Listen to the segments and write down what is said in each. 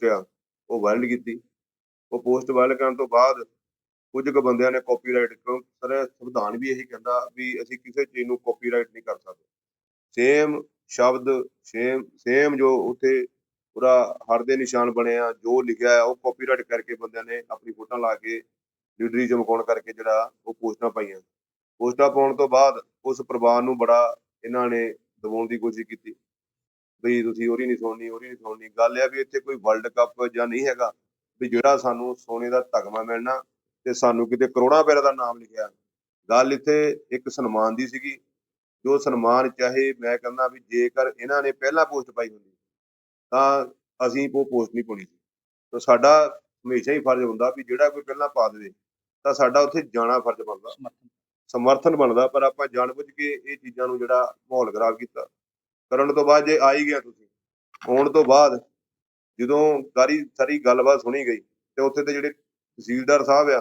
Post ਆ ਉਹ viral ਕੀਤੀ। ਉਹ ਪੋਸਟ ਵਾਇਰਲ ਕਰਨ ਤੋਂ ਬਾਅਦ ਕੁਝ ਕੁ ਬੰਦਿਆਂ ਨੇ ਕਾਪੀਰਾਈਟ ਕਿਉਂ ਸਰ ਸੰਵਿਧਾਨ ਵੀ ਇਹੀ ਕਹਿੰਦਾ ਵੀ ਅਸੀਂ ਕਿਸੇ ਚੀਜ਼ ਨੂੰ ਕਾਪੀਰਾਈਟ ਨਹੀਂ ਕਰ ਸਕਦੇ। ਸੇਮ ਸ਼ਬਦ ਸੇਮ ਸੇਮ ਜੋ ਉੱਥੇ ਪੂਰਾ ਹਰ ਦੇ ਨਿਸ਼ਾਨ ਬਣਿਆ ਜੋ ਲਿਖਿਆ ਆ, ਉਹ ਕਾਪੀਰਾਈਟ ਕਰਕੇ ਬੰਦਿਆਂ ਨੇ ਆਪਣੀ ਫੋਟੋ ਲਾ ਕੇ ਲੀਡਰੀ ਚਮਕਾਉਣ ਕਰਕੇ ਜਿਹੜਾ ਉਹ ਪੋਸਟਾਂ ਪਾਈਆਂ। ਪੋਸਟਾਂ ਪਾਉਣ ਤੋਂ ਬਾਅਦ ਉਸ ਪਰਿਵਾਰ ਨੂੰ ਬੜਾ ਇਹਨਾਂ ਨੇ ਦਬਾਉਣ ਦੀ ਕੋਸ਼ਿਸ਼ ਕੀਤੀ। ਵੀ ਤੁਸੀਂ ਉਹਦੀ ਨਹੀਂ ਸੁਣਨੀ ਉਹਦੀ ਨਹੀਂ ਸੁਣਨੀ। ਗੱਲ ਇਹ ਆ ਵੀ ਇੱਥੇ ਕੋਈ ਵਰਲਡ ਕੱਪ ਜਾਂ ਨਹੀਂ ਹੈਗਾ ਵੀ ਜਿਹੜਾ ਸਾਨੂੰ ਸੋਨੇ ਦਾ ਤਗਮਾ ਮਿਲਣਾ ਤੇ ਸਾਨੂੰ ਕਿਤੇ ਕਰੋੜਾਂ ਰੁਪਏ ਦਾ ਨਾਮ ਲਿਖਿਆ। ਗੱਲ ਇੱਥੇ ਇੱਕ ਸਨਮਾਨ ਦੀ ਸੀਗੀ। ਜੋ ਸਨਮਾਨ ਚਾਹੇ ਮੈਂ ਕਹਿੰਦਾ ਵੀ ਜੇਕਰ ਇਹਨਾਂ ਨੇ ਪਹਿਲਾਂ ਪੋਸਟ ਪਾਈ ਹੁੰਦੀ ਤਾਂ ਅਸੀਂ ਉਹ ਪੋਸਟ ਨਹੀਂ ਪਾਉਣੀ ਸੀ। ਤਾਂ ਸਾਡਾ ਹਮੇਸ਼ਾ ਹੀ ਫਰਜ਼ ਹੁੰਦਾ ਵੀ ਜਿਹੜਾ ਕੋਈ ਪਹਿਲਾਂ ਪਾ ਦੇਵੇ ਤਾਂ ਸਾਡਾ ਉੱਥੇ ਜਾਣਾ ਫਰਜ਼ ਬਣਦਾ। ਸਮਰਥਨ। ਸਮਰਥਨ ਬਣਦਾ ਪਰ ਆਪਾਂ ਜਾਣਬੁੱਝ ਕੇ ਇਹ ਚੀਜ਼ਾਂ ਨੂੰ ਜਿਹੜਾ ਮਾਹੌਲ ਖਰਾਬ ਕੀਤਾ। ਕਰਨ ਤੋਂ ਬਾਅਦ ਜੇ ਆ ਹੀ ਗਿਆ ਤੁਸੀਂ, ਆਉਣ ਤੋਂ ਬਾਅਦ ਜਦੋਂ ਸਾਰੀ ਸਾਰੀ ਗੱਲਬਾਤ ਸੁਣੀ ਗਈ ਤੇ ਉੱਥੇ ਤੇ ਜਿਹੜੇ ਤਹਿਸੀਲਦਾਰ ਸਾਹਿਬ ਆ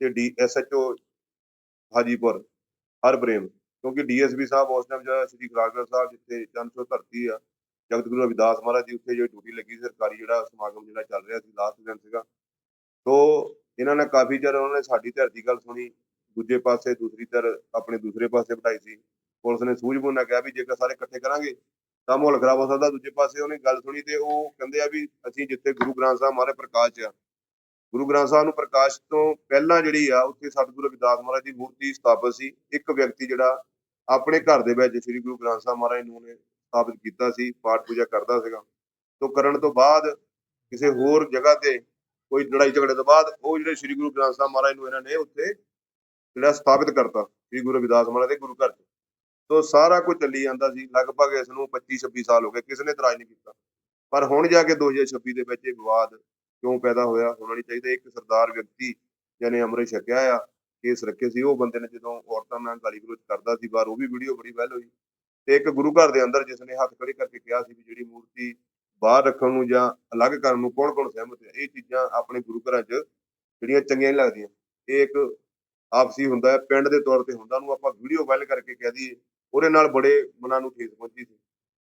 ਤੇ ਡੀ ਐਸਐਚਓ ਹਾਜੀਪੁਰ ਹਰਪ੍ਰੇਮ ਕਿਉਂਕਿ ਡੀਐਸਪੀ ਸਾਹਿਬ ਉਸ ਟਾਈਮ ਜਿਹੜਾ ਸ੍ਰੀ ਖਰਾਗਰ ਸਾਹਿਬ ਜਿੱਥੇ ਜਨਸੋ ਧਰਤੀ ਆ, ਜਗਤ ਗੁਰੂ ਰਵਿਦਾਸ ਮਹਾਰਾਜ ਦੀ ਉੱਥੇ ਜਿਹੜੀ ਡਿਊਟੀ ਲੱਗੀ ਸਰਕਾਰੀ ਜਿਹੜਾ ਸਮਾਗਮ ਜਿਹੜਾ ਚੱਲ ਰਿਹਾ ਸੀ ਲਾਸਟ ਦਿਨ ਸੀਗਾ ਤੋ ਇਹਨਾਂ ਨੇ ਕਾਫੀ ਚਿਰ ਉਹਨਾਂ ਨੇ ਸਾਡੀ ਧਿਰ ਦੀ ਗੱਲ ਸੁਣੀ, ਦੂਜੇ ਪਾਸੇ ਦੂਸਰੀ ਧਿਰ, ਆਪਣੇ ਦੂਸਰੇ ਪਾਸੇ ਬਿਠਾਈ ਸੀ ਪੁਲਿਸ ਨੇ ਸੂਝਬੂਝ ਨਾਲ ਕਿਹਾ ਵੀ ਜੇਕਰ ਸਾਰੇ ਇਕੱਠੇ ਕਰਾਂਗੇ ਤਾਂ ਮਾਹੌਲ ਖਰਾਬ ਹੋ ਸਕਦਾ। ਦੂਜੇ ਪਾਸੇ ਉਹਨੇ ਗੱਲ ਸੁਣੀ ਤੇ ਉਹ ਕਹਿੰਦੇ ਆ ਵੀ ਅਸੀਂ ਜਿੱਥੇ ਗੁਰੂ ਗ੍ਰੰਥ ਸਾਹਿਬ ਮਹਾਰਾਜ ਪ੍ਰਕਾਸ਼ 'ਚ ਆ, ਗੁਰੂ ਗ੍ਰੰਥ ਸਾਹਿਬ ਨੂੰ ਪ੍ਰਕਾਸ਼ ਤੋਂ ਪਹਿਲਾਂ ਜਿਹੜੀ ਆ ਉੱਥੇ ਸਤਿਗੁਰੂ ਰਵਿਦਾਸ ਮਹਾਰਾਜ ਦੀ ਮੂਰਤੀ ਸਥਾਪਿਤ ਸੀ। ਇੱਕ ਵਿਅਕਤੀ ਜਿਹੜਾ ਆਪਣੇ ਘਰ ਦੇ ਵਿੱਚ ਸ੍ਰੀ ਗੁਰੂ ਗ੍ਰੰਥ ਸਾਹਿਬ ਮਹਾਰਾਜ ਨੂੰ ਨੇ ਸਥਾਪਿਤ ਕੀਤਾ ਸੀ, ਪਾਠ ਪੂਜਾ ਕਰਦਾ ਸੀਗਾ। ਤੋਂ ਕਰਨ ਤੋਂ ਬਾਅਦ ਕਿਸੇ ਹੋਰ ਜਗ੍ਹਾ ਤੇ ਕੋਈ ਲੜਾਈ ਝਗੜੇ ਤੋਂ ਬਾਅਦ ਉਹ ਜਿਹੜੇ ਸ੍ਰੀ ਗੁਰੂ ਗ੍ਰੰਥ ਸਾਹਿਬ ਮਹਾਰਾਜ ਨੂੰ ਇਹਨਾਂ ਨੇ ਉੱਥੇ ਜਿਹੜਾ ਸਥਾਪਿਤ ਕਰਤਾ, ਸ੍ਰੀ ਗੁਰੂ ਰਵਿਦਾਸ ਮਹਾਰਾਜ ਦੇ ਗੁਰੂ ਘਰ 'ਚ ਸਾਰਾ ਕੁਝ ਚੱਲੀ ਜਾਂਦਾ ਸੀ, ਲਗਭਗ ਇਸ ਨੂੰ 25 26 ਸਾਲ ਹੋ ਗਏ, ਕਿਸੇ ਨੇ ਇਤਰਾਜ਼ ਨਹੀਂ ਕੀਤਾ। ਪਰ ਹੁਣ ਜਾ ਕੇ 2026 ਦੇ ਵਿੱਚ ਇਹ ਵਿਵਾਦ ਕਿਉਂ ਪੈਦਾ ਹੋਇਆ, ਹੋਣਾ ਨਹੀਂ ਚਾਹੀਦਾ। ਇੱਕ ਸਰਦਾਰ ਵਿਅਕਤੀ ਜਿਹਨੇ ਅੰਮ੍ਰਿਤ ਛਕਿਆ ਆ, ਕੇਸ ਰੱਖੇ ਸੀ, ਉਹ ਬੰਦੇ ਨੇ ਜਦੋਂ ਔਰਤਾਂ ਨਾਲ ਗਾਲੀ ਗਲੋਚ ਕਰਦਾ ਸੀ ਬਾਹਰ, ਉਹ ਵੀ ਵੀਡੀਓ ਬੜੀ ਵਾਇਰਲ ਹੋਈ। ਤੇ ਇੱਕ ਗੁਰੂ ਘਰ ਦੇ ਅੰਦਰ ਜਿਸ ਨੇ ਹੱਥ ਖੜੇ ਕਰਕੇ ਕਿਹਾ ਸੀ ਵੀ ਜਿਹੜੀ ਮੂਰਤੀ ਬਾਹਰ ਰੱਖਣ ਨੂੰ ਜਾਂ ਅਲੱਗ ਕਰਨ ਨੂੰ ਕੌਣ ਕੌਣ ਸਹਿਮਤ ਹੈ, ਇਹ ਚੀਜ਼ਾਂ ਆਪਣੇ ਗੁਰੂ ਘਰਾਂ 'ਚ ਜਿਹੜੀਆਂ ਚੰਗੀਆਂ ਨਹੀਂ ਲੱਗਦੀਆਂ। ਇਹ ਇੱਕ ਆਪਸੀ ਹੁੰਦਾ ਹੈ, ਪਿੰਡ ਦੇ ਤੌਰ ਤੇ ਹੁੰਦਾ ਨੂੰ ਆਪਾਂ ਵੀਡੀਓ ਵਾਇਰਲ ਕਰਕੇ ਕਹਿ ਦਈਏ। ਉਹਦੇ ਨਾਲ ਬੜੇ ਮਨਾਂ ਨੂੰ ਠੇਸ ਪਹੁੰਚੀ ਸੀ।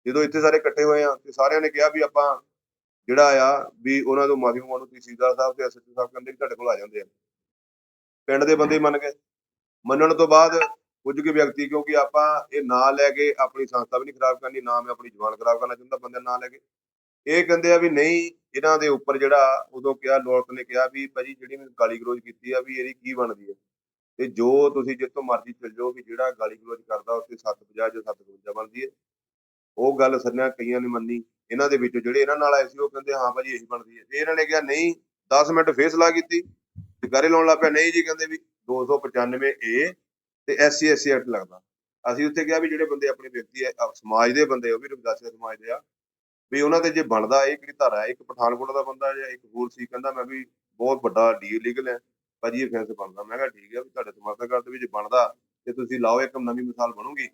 ਜਦੋਂ ਇੱਥੇ ਸਾਰੇ ਇਕੱਠੇ ਹੋਏ ਆ ਤੇ ਸਾਰਿਆਂ ਨੇ ਕਿਹਾ ਵੀ ਆਪਾਂ ਜਿਹੜਾ ਆ ਵੀ ਉਹਨਾਂ ਤੋਂ ਮਾਫੀ ਮੰਗਣ ਨੂੰ ਤਹਿਸੀਲਦਾਰ ਸਾਹਿਬ ਤੇ ਐਸਐਚਓ ਸਾਹਿਬ ਕਹਿੰਦੇ ਕਿ ਤੁਹਾਡੇ ਕੋਲ ਆ ਜਾਂਦੇ ਆ। ਪਿੰਡ ਦੇ ਬੰਦੇ ਮੰਨ ਗਏ। ਮੰਨਣ ਤੋਂ ਬਾਅਦ ਕੁਝ ਕੁ ਵਿਅਕਤੀ ਕਿਉਂਕਿ ਆਪਾਂ ਇਹ ਨਾਂ ਲੈ ਕੇ ਆਪਣੀ ਸੰਸਥਾ ਵੀ ਨਹੀਂ ਖਰਾਬ ਕਰਨੀ, ਨਾ ਮੈਂ ਆਪਣੀ ਜਵਾਨ ਖਰਾਬ ਕਰਨਾ ਚਾਹੁੰਦਾ ਬੰਦੇ ਨਾਂ ਲੈ ਕੇ। ਇਹ ਕਹਿੰਦੇ ਆ ਵੀ ਨਹੀਂ, ਇਹਨਾਂ ਦੇ ਉੱਪਰ ਜਿਹੜਾ ਉਦੋਂ ਕਿਹਾ, ਲੋਕ ਨੇ ਕਿਹਾ ਵੀ ਭਾਜੀ ਜਿਹੜੀ ਮੈਂ ਗਾਲੀ ਗਲੋਚ ਕੀਤੀ ਆ ਵੀ ਇਹਦੀ ਕੀ ਬਣਦੀ ਹੈ ਤੇ ਜੋ ਤੁਸੀਂ ਜਿੱਥੋਂ ਮਰਜ਼ੀ ਚੱਲ ਜਾਓ ਵੀ ਜਿਹੜਾ ਗਾਲੀ ਗਲੋਚ ਕਰਦਾ ਉੱਥੇ 750 ਜਾਂ 752 ਬਣਦੀ ਹੈ। ਉਹ ਗੱਲ ਸਰਨਾ ਕਈਆਂ ਨੇ ਮੰਨੀ। ਇਹਨਾਂ ਦੇ ਵਿੱਚੋਂ ਜਿਹੜੇ ਇਹਨਾਂ ਨਾਲ ਆਏ ਸੀ ਉਹ ਕਹਿੰਦੇ, ਹਾਂ ਭਾਜੀ ਇਹੀ ਬਣਦੀ ਹੈ। ਤੇ ਇਹਨਾਂ ਨੇ ਕਿਹਾ, ਨਹੀਂ 10 ਮਿੰਟ ਫੇਰ ਸਲਾਹ ਕੀਤੀ। ਤੇ ਗਾਰੇ ਲਾਉਣ ਲੱਗ ਪਿਆ, ਨਹੀਂ ਜੀ, ਕਹਿੰਦੇ ਵੀ 295 ਏ ਤੇ ਐਸਸੀ ਐਸਸੀ ਐਕਟ ਲੱਗਦਾ। ਅਸੀਂ ਉੱਥੇ ਕਿਹਾ ਵੀ ਜਿਹੜੇ ਬੰਦੇ ਆਪਣੇ ਵਿਅਕਤੀ ਹੈ ਸਮਾਜ ਦੇ ਬੰਦੇ ਉਹ ਵੀ ਰਵਿਦਾਸੀਆ ਸਮਾਜ ਦੇ ਆ, ਵੀ ਉਹਨਾਂ ਤੇ ਜੇ ਬਣਦਾ ਇਹ ਕਿਹੜੀ ਧਾਰਾ ਹੈ, ਇੱਕ ਪਠਾਨਕੋਟ ਦਾ ਬੰਦਾ ਜਾਂ ਇੱਕ ਹੋਰ ਸੀ, ਕਹਿੰਦਾ ਮੈਂ ਵੀ ਬਹੁਤ ਵੱਡਾ ਡੀ ਲੀਗਲ ਹੈ। ਭਾਜੀ ਇਹ ਫੈਂਸ ਬਣਦਾ। ਮੈਂ ਕਿਹਾ ਠੀਕ ਹੈ ਵੀ ਤੁਹਾਡੇ ਸਮਰਥਨ ਦੇ ਵਿੱਚ ਬਣਦਾ ਤੇ ਤੁਸੀਂ ਲਾਓ, ਇੱਕ ਨਵੀਂ ਮਿਸਾਲ ਬਣੂਗੀ।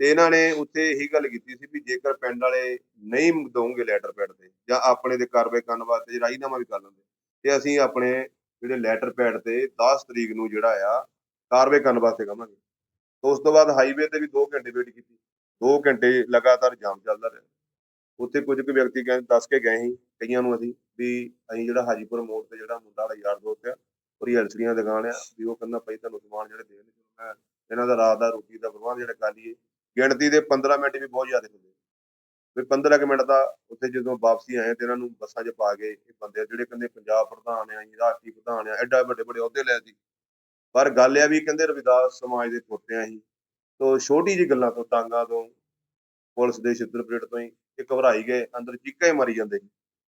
ਤੇ ਇਹਨਾਂ ਨੇ ਉੱਥੇ ਇਹੀ ਗੱਲ ਕੀਤੀ ਸੀ ਵੀ ਜੇਕਰ ਪਿੰਡ ਵਾਲੇ ਨਹੀਂ ਦੋਗੇ ਲੈਟਰ ਪੈਡ ਤੇ ਜਾਂ ਆਪਣੇ ਦੇ ਕਾਰਵਾਈ ਕਰਨ ਵਾਸਤੇ ਰਾਜੀਨਾਮਾ ਵੀ ਕਰ ਲੈਂਦੇ, ਤੇ ਅਸੀਂ ਆਪਣੇ ਜਿਹੜੇ ਲੈਟਰ ਪੈਡ ਤੇ 10 ਤਰੀਕ ਨੂੰ ਜਿਹੜਾ ਆ, ਕਾਰਵਾਈ ਕਰਨ ਵਾਸਤੇ ਕਹਾਂਗੇ ਉਸ ਤੋਂ ਬਾਅਦ ਹਾਈਵੇ ਤੇ ਵੀ 2 ਘੰਟੇ ਵੇਟ ਕੀਤੀ। 2 ਘੰਟੇ ਲਗਾਤਾਰ ਜਾਮ ਚੱਲਦਾ ਰਿਹਾ। ਉੱਥੇ ਕੁਝ ਕੁ ਵਿਅਕਤੀ ਕਹਿੰਦੇ ਦੱਸ ਕੇ ਗਏ ਸੀ ਕਈਆਂ ਨੂੰ ਅਸੀਂ ਵੀ ਅਸੀਂ ਜਿਹੜਾ ਹਾਜੀਪੁਰ ਮੋੜ ਤੇ ਜਿਹੜਾ ਮੁੰਡਾ ਵਾਲਾ ਯਾਰ ਦੋਸਤ ਆ ਉਹਦੀ ਐਲਸੀਡੀਆਂ ਦੀ ਦੁਕਾਨ ਆ ਵੀ ਉਹ ਕਹਿੰਦਾ ਭਾਈ ਤੁਹਾਨੂੰ ਸਮਾਨ ਜਿਹੜੇ ਦੇਣ ਮੈਂ ਇਹਨਾਂ ਦਾ ਰਾਤ ਦਾ ਰੋਟੀ ਦਾ ਪ੍ਰਬੰਧ ਜਿਹੜਾ ਕਰ ਲਈਏ। ਗਿਣਤੀ ਦੇ 15 ਮਿੰਟ ਵੀ ਬਹੁਤ ਜ਼ਿਆਦਾ ਹੁੰਦੇ। ਵੀ 15 ਕੁ ਮਿੰਟ ਦਾ ਉੱਥੇ ਜਦੋਂ ਵਾਪਸੀ ਆਏ ਤੇ ਇਹਨਾਂ ਨੂੰ ਬੱਸਾਂ 'ਚ ਪਾ ਕੇ ਇਹ ਬੰਦੇ ਜਿਹੜੇ ਕਹਿੰਦੇ ਪੰਜਾਬ ਪ੍ਰਧਾਨ ਆ ਜੀ ਰਾਸ਼ਟਰੀ ਪ੍ਰਧਾਨ ਆ, ਐਡਾ ਵੱਡੇ ਵੱਡੇ ਅਹੁਦੇ ਲੈ ਸੀ। ਪਰ ਗੱਲ ਇਹ ਆ ਵੀ ਕਹਿੰਦੇ ਰਵਿਦਾਸ ਸਮਾਜ ਦੇ ਖੋਤੇ ਆ ਸੀ ਤੋਂ ਛੋਟੀ ਜਿਹੀ ਗੱਲਾਂ ਤੋਂ, ਟਾਂਗਾ ਤੋਂ, ਪੁਲਿਸ ਦੇ ਛਿੱਤਰ ਪਰੇਡ ਤੋਂ ਹੀ ਇਹ ਘਬਰਾਈ ਗਏ, ਅੰਦਰ ਚੀਕਾਂ ਹੀ ਮਾਰੀ ਜਾਂਦੇ ਸੀ।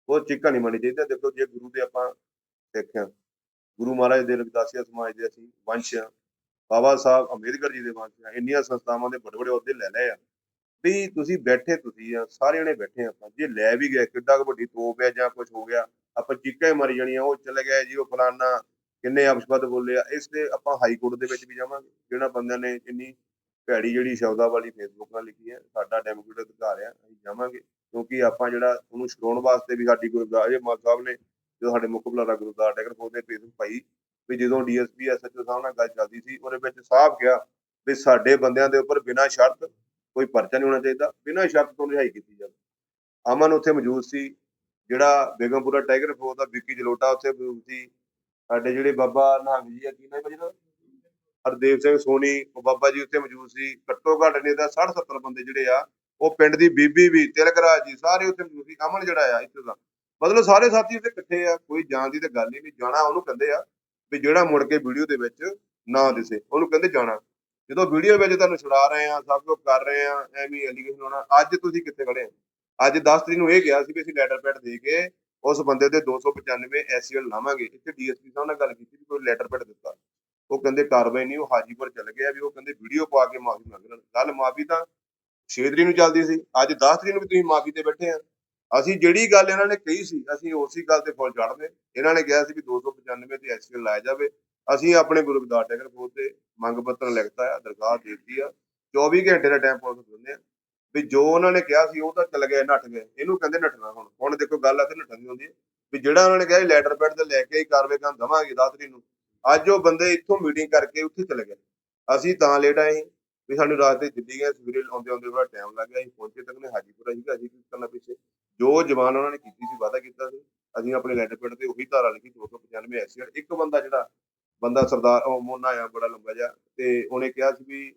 ਉਹ ਚੀਕਾਂ ਨਹੀਂ ਮਾਰੀ ਚਾਹੀਦੀਆਂ। ਦੇਖੋ ਜੇ ਗੁਰੂ ਦੇ ਆਪਾਂ ਦੇਖਿਆ ਗੁਰੂ ਮਹਾਰਾਜ ਦੇ ਰਵਿਦਾਸੀਆ ਸਮਾਜ ਦੇ ਅਸੀਂ ਵੰਸ਼ ਆ ਬਾਬਾ ਸਾਹਿਬ ਅੰਬੇਦਕਰ ਜੀ ਦੇ ਵੰਸ਼ ਆ ਇੰਨੀਆਂ ਸੰਸਥਾਵਾਂ ਦੇ ਵੱਡੇ ਵੱਡੇ ਅਹੁਦੇ ਲੈ ਲਏ ਆ। ਵੀ ਤੁਸੀਂ ਬੈਠੇ ਤੁਸੀਂ ਆ, ਸਾਰੇ ਜਣੇ ਬੈਠੇ ਆ ਆਪਾਂ। ਜੇ ਲੈ ਵੀ ਗਏ, ਕਿੱਡਾ ਵੱਡੀ ਤੋਪ ਹੈ ਜਾਂ ਕੁਝ ਹੋ ਗਿਆ, ਆਪਾਂ ਚੀਕਾਂ ਹੀ ਮਾਰੀ ਜਾਣੀਆਂ, ਉਹ ਚਲੇ ਗਏ ਜੀ, ਉਹ ਫਲਾਨਾ, ਕਿੰਨੇ ਅਪਸ਼ਬਦ ਬੋਲੇ ਆ। ਇਸ ਤੇ ਆਪਾਂ ਹਾਈ ਕੋਰਟ ਦੇ ਵਿੱਚ ਵੀ ਜਾਵਾਂਗੇ, ਜਿਹੜਾ ਬੰਦਿਆਂ ਨੇ ਇੰਨੀ ਭੈੜੀ ਜਿਹੜੀ ਸ਼ਬਦਾਵਲੀ ਫੇਸਬੁੱਕ ਨਾਲ ਲਿਖੀ ਹੈ ਸਾਡਾ ਡੈਮੋਕ੍ਰੇਟਿਕ ਅਧਿਕਾਰ ਆ, ਅਸੀਂ ਜਾਵਾਂਗੇ। ਕਿਉਂਕਿ ਆਪਾਂ ਜਿਹੜਾ ਉਹਨੂੰ ਛਡਾਉਣ ਵਾਸਤੇ ਵੀ ਸਾਡੀ ਗੁਰਦਾਸ ਜੀ ਮਾਨ ਸਾਹਿਬ ਨੇ ਜੋ ਸਾਡੇ ਮੁੱਖ ਬੁਲਾਰਾ ਗੁਰਦਾਸ ਟੈਗਰ ਫੌਜ ਦੇ ਫੇਸਬੁੱਕ ਪਾਈ ਵੀ ਜਦੋਂ ਡੀਐਸਪੀ ਐਸਐਚਓ ਸਾਹਿਬ ਨਾਲ ਗੱਲ ਚੱਲਦੀ ਸੀ, ਉਹਦੇ ਵਿੱਚ ਸਾਫ਼ ਕਿਹਾ ਵੀ ਸਾਡੇ ਬੰਦਿਆਂ ਦੇ ਉੱਪਰ ਬਿਨਾਂ ਸ਼ਰਤ ਕੋਈ ਪਰਚਾ ਨਹੀਂ ਹੋਣਾ ਚਾਹੀਦਾ, ਬਿਨਾਂ ਸ਼ਰਤ ਤੋਂ ਰਿਹਾਈ ਕੀਤੀ ਜਾਵੇ। ਅਮਨ ਉੱਥੇ ਮੌਜੂਦ ਸੀ, ਜਿਹੜਾ ਬੇਗਮਪੁਰਾ ਟਾਈਗਰ ਫੋਰਸ ਦਾ ਵਿੱਕੀ ਜਲੋਟਾ ਉੱਥੇ ਮੌਜੂਦ ਸੀ, ਸਾਡੇ ਜਿਹੜੇ ਬਾਬਾ ਨਿਹੰਗ ਜੀ ਆ, ਕੀ ਨਾਮ ਭਾਜੀ ਹਰਦੇਵ ਸਿੰਘ ਸੋਨੀ, ਉਹ ਬਾਬਾ ਜੀ ਉੱਥੇ ਮੌਜੂਦ ਸੀ, ਘੱਟੋ ਘੱਟ ਨੇ ਤਾਂ 60 70 ਬੰਦੇ ਜਿਹੜੇ ਆ, ਉਹ ਪਿੰਡ ਦੀ ਬੀਬੀ ਵੀ ਤਿਲਕਰਾਜ ਜੀ, ਸਾਰੇ ਉੱਥੇ ਮੌਜੂਦ ਸੀ, ਅਮਨ ਜਿਹੜਾ ਆ ਇੱਥੇ ਦਾ। ਮਤਲਬ ਸਾਰੇ ਸਾਥੀ ਉੱਥੇ ਇਕੱਠੇ ਆ, ਕੋਈ ਜਾਣ ਦੀ ਤਾਂ ਗੱਲ ਹੀ ਨਹੀਂ, ਜਾਣਾ ਉਹਨੂੰ ਕਹਿੰਦੇ ਆ ਵੀ ਜਿਹੜਾ ਮੁੜ ਕੇ ਵੀਡੀਓ ਦੇ ਵਿੱਚ ਨਾ ਦਿਸੇ, ਉਹਨੂੰ ਕਹਿੰਦੇ ਜਾਣਾ। ਜਦੋਂ ਵੀਡੀਓ ਵਿੱਚ ਤੁਹਾਨੂੰ ਛੁਡਾ ਰਹੇ ਆ, ਸਭ ਕੁਝ ਕਰ ਰਹੇ ਆ, ਐਵੇਂ ਐਲੀਗੇਸ਼ਨ ਹੋਣਾ, ਅੱਜ ਤੁਸੀਂ ਕਿੱਥੇ ਖੜੇ ਆ? ਅੱਜ 10 ਤਰੀਕ ਨੂੰ ਇਹ ਗਿਆ ਸੀ ਵੀ ਅਸੀਂ ਲੈਟਰ ਪੈਡ ਦੇ ਕੇ ਉਸ ਬੰਦੇ ਦੇ 295 ਐਸਸੀਐਲ ਲਾਵਾਂਗੇ। ਇੱਥੇ ਡੀਐਸਪੀ ਸਾਹਿਬ ਨਾਲ ਗੱਲ ਕੀਤੀ ਵੀ ਕੋਈ ਲੈਟਰ ਪੈਡ ਦਿੱਤਾ। ਉਹ ਕਹਿੰਦੇ ਕਾਰਵਾਈ ਨਹੀਂ, ਉਹ ਹਾਜੀਪੁਰ ਚਲੇ ਗਏ ਵੀ ਉਹ ਕਹਿੰਦੇ ਵੀਡੀਓ ਪਾ ਕੇ ਮਾਫੀ ਮੰਗ ਲੈਣ। ਕੱਲ ਮਾਫੀ ਤਾਂ 6 ਤਰੀਕ ਨੂੰ ਚੱਲਦੀ ਸੀ, ਅੱਜ 10 ਤਰੀਕ ਨੂੰ ਵੀ ਤੁਸੀਂ ਮਾਫੀ ਤੇ ਬੈਠੇ ਆ। ਅਸੀਂ ਜਿਹੜੀ ਗੱਲ ਇਹਨਾਂ ਨੇ ਕਹੀ ਸੀ, ਅਸੀਂ ਉਸੇ ਗੱਲ ਤੇ ਫੁੱਲ ਚੜ੍ਹਦੇ। ਇਹਨਾਂ ਨੇ ਕਿਹਾ ਸੀ ਵੀ 295 ਤੇ ਐਸਸੀਐਲ ਲਾਇਆ ਜਾਵੇ। ਅਸੀਂ ਆਪਣੇ ਗੁਰੂ ਰਵਿਦਾਸ ਟੈਕਰ ਫੋਰਸ ਤੇ ਮੰਗ ਪੱਤਰ ਲਿਖਤਾ ਆ, ਦਰਖਾਸਤ ਦੇ ਦਿੱਤੀ ਆ। 24 ਘੰਟੇ ਦਾ ਟਾਈਮ ਪੁਲਿਸ ਨੂੰ ਦਿੰਦੇ ਆ। ਵੀ ਜੋ ਉਹਨਾਂ ਨੇ ਕਿਹਾ ਸੀ ਉਹ ਤਾਂ ਚੱਲ ਗਏ, ਨੱਠ ਗਏ। ਇਹਨੂੰ ਕਹਿੰਦੇ ਨੱਠਣਾ ਹੁਣ। ਹੁਣ ਦੇਖੋ ਗੱਲ ਆ ਤੇ ਨੱਠਣ ਦੀ ਹੁੰਦੀ ਹੈ ਵੀ ਜਿਹੜਾ ਉਹਨਾਂ ਨੇ ਕਿਹਾ ਲੈਟਰ ਪੈਡ ਤੇ ਲੈ ਕੇ ਹੀ ਕਾਰਵਾਈ ਕਰਨ ਦਵਾਂਗੇ 10 ਤਰੀਕ ਨੂੰ। ਅੱਜ ਉਹ ਬੰਦੇ ਇੱਥੋਂ ਮੀਟਿੰਗ ਕਰਕੇ ਉੱਥੇ ਚਲੇ ਗਏ। ਅਸੀਂ ਤਾਂ ਲੇਟ ਆਏ ਸੀ। ਵੀ ਸਾਨੂੰ ਰਾਤ ਤੇ ਦਿੱਲੀ ਗਏ ਸਵੇਰੇ ਆਉਂਦੇ ਆਉਂਦੇ ਬੜਾ ਟਾਈਮ ਲੱਗ ਗਿਆ ਅਸੀਂ ਪਹੁੰਚੇ ਤੱਕ ਨੇ ਹਾਜੀਪੁਰਾ ਸੀਗਾ ਅਸੀਂ ਕੀ ਕਰਨਾ ਪਿੱਛੇ। ਜੋ ਜਵਾਨ ਉਹਨਾਂ ਨੇ ਕੀਤੀ ਸੀ ਵਾਅਦਾ ਕੀਤਾ ਸੀ। ਅਸੀਂ ਆਪਣੇ ਲੈਟਰ ਪੈਡ ਤੇ ਉਹੀ ਧਾਰਾ ਲਿਖੀ 295 ਐਸਸੀਆਰ ਇੱਕ ਬੰਦਾ ਜਿਹੜਾ ਬੰਦਾ ਸਰਦਾਰ ਉਹ ਮੋਨਾ ਆ ਬੜਾ ਲੰਬਾ ਜਿਹਾ ਤੇ ਉਹਨੇ ਕਿਹਾ ਸੀ ਵੀ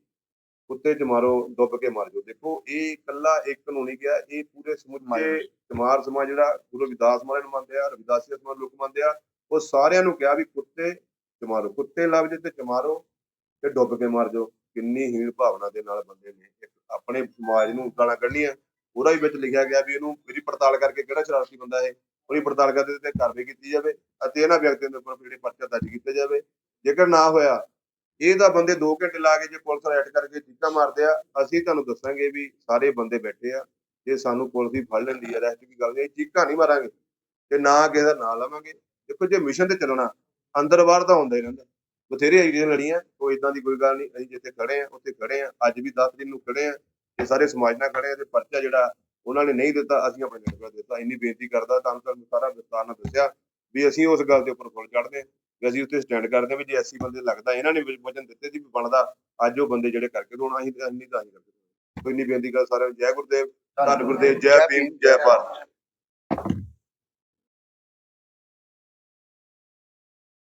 ਕੁੱਤੇ ਚ ਮਾਰੋ ਡੁੱਬ ਕੇ ਮਰ ਜਾਓ। ਦੇਖੋ ਇਹ ਇਕੱਲਾ ਇੱਕ ਨੂੰ ਨਹੀਂ ਕਿਹਾ ਇਹ ਪੂਰੇ ਸਮੁੱਚੇ ਚਮਾਰ ਸਮਾਜ ਜਿਹੜਾ ਗੁਰੂ ਰਵਿਦਾਸ ਮਹਾਰਾਜ ਨੂੰ ਮੰਨਦੇ ਆ ਰਵਿਦਾਸੀ ਸਮਾਜ ਲੋਕ ਮੰਨਦੇ ਆ ਉਹ ਸਾਰਿਆਂ ਨੂੰ ਕਿਹਾ ਵੀ ਕੁੱਤੇ ਚ ਮਾਰੋ। ਕੁੱਤੇ ਲੱਭ ਜੇ ਤੇ ਚ ਮਾਰੋ ਤੇ ਡੁੱਬ ਕੇ ਮਰ ਜਾਓ। ਕਿੰਨੀ ਹੀਣ ਭਾਵਨਾ ਦੇ ਨਾਲ ਬੰਦੇ ਨੇ ਆਪਣੇ ਸਮਾਜ ਨੂੰ ਗਾਲਾਂ ਕੱਢਣੀਆਂ। ਉਹਦਾ ਵੀ ਵਿੱਚ ਲਿਖਿਆ ਗਿਆ ਵੀ ਇਹਨੂੰ ਇਹਦੀ ਪੜਤਾਲ ਕਰਕੇ ਕਿਹੜਾ ਸ਼ਰਾਰਤੀ ਬੰਦਾ ਹੈ ਉਹਦੀ ਪੜਤਾਲ ਕਰਦੇ ਤੇ ਕਾਰਵਾਈ ਕੀਤੀ ਜਾਵੇ ਅਤੇ ਇਹਨਾਂ ਵਿਅਕਤੀਆਂ ਦੇ ਉੱਪਰ ਜਿਹੜੇ ਪਰਚਾ ਦਰਜ ਕੀਤਾ ਜਾਵੇ। ਜੇਕਰ ਨਾ ਹੋਇਆ, ਇਹ ਤਾਂ ਬੰਦੇ 2 ਘੰਟੇ ਲਾ ਕੇ ਜੇ ਪੁਲਿਸ ਅਰੈਸਟ ਕਰਕੇ ਚੀਕਾਂ ਮਾਰਦੇ ਆ, ਅਸੀਂ ਤੁਹਾਨੂੰ ਦੱਸਾਂਗੇ ਵੀ ਸਾਰੇ ਬੰਦੇ ਬੈਠੇ ਆ, ਜੇ ਸਾਨੂੰ ਪੁਲਿਸ ਵੀ ਫੜ ਲੈਂਦੀ ਆ, ਰੈਸਟ ਦੀ ਗੱਲ ਨਹੀਂ, ਚੀਕਾਂ ਨਹੀਂ ਮਾਰਾਂਗੇ। ਤੇ ਨਾ ਕਿਸੇ ਦਾ ਨਾਂ ਲਵਾਂਗੇ। ਦੇਖੋ ਜੇ ਮਿਸ਼ਨ ਤੇ ਚੱਲਣਾ, ਅੰਦਰ ਬਾਹਰ ਤਾਂ ਹੁੰਦਾ ਹੀ ਰਹਿੰਦਾ। ਬਥੇਰੇ ਆਈਡੀਆਂ ਲੜੀਆਂ ਕੋਈ ਇਦਾਂ ਦੀ ਕੋਈ ਗੱਲ ਨਹੀਂ, ਅਸੀਂ ਜਿੱਥੇ ਖੜੇ ਆ ਉੱਥੇ ਖੜੇ ਆ ਅੱਜ ਵੀ 10 ਦਿਨ ਨੂੰ ਖੜੇ ਆ ਤੇ ਸਾਰੇ ਸਮਾਜ ਨਾਲ ਖੜੇ ਆ ਤੇ ਪਰਚਾ ਜਿਹੜਾ ਉਹਨਾਂ ਨੇ ਨਹੀਂ ਦਿੱਤਾ, ਅਸੀਂ ਆਪਣੇ ਜਨਤਾ ਦਿੱਤਾ, ਇੰਨੀ ਬੇਨਤੀ ਕਰਦਾ ਤੁਹਾਨੂੰ ਤੁਹਾਨੂੰ ਸਾਰਾ ਵਿਸਤਾਰ ਨਾਲ ਦੱਸਿਆ ਵੀ ਅਸੀਂ ਉਸ ਗੱਲ ਦੇ ਉੱਪਰ ਫੁੱਲ ਚੜਦੇ ਵੀ ਅਸੀਂ ਉੱਥੇ ਸਟੈਂਡ ਕਰਦੇ ਹਾਂ, ਵੀ ਜੇ ਐਸੀ ਬੰਦੇ ਲੱਗਦਾ, ਇਹਨਾਂ ਨੇ ਵਚਨ ਦਿੱਤੇ ਸੀ ਵੀ ਬਣਦਾ, ਅੱਜ ਉਹ ਬੰਦੇ ਜਿਹੜੇ ਕਰਕੇ ਹੁਣ ਅਸੀਂ ਅਸੀਂ ਤਾਂ ਅਸੀਂ ਕਰਦੇ। ਕੋਈ ਨਹੀਂ ਬੇਨਤੀ ਕਰ, ਸਾਰਿਆਂ ਨੂੰ ਜੈ ਗੁਰਦੇਵ, ਧੰਨ ਗੁਰਦੇਵ, ਜੈ ਭੀਮ, ਜੈ ਭਾਰਤ।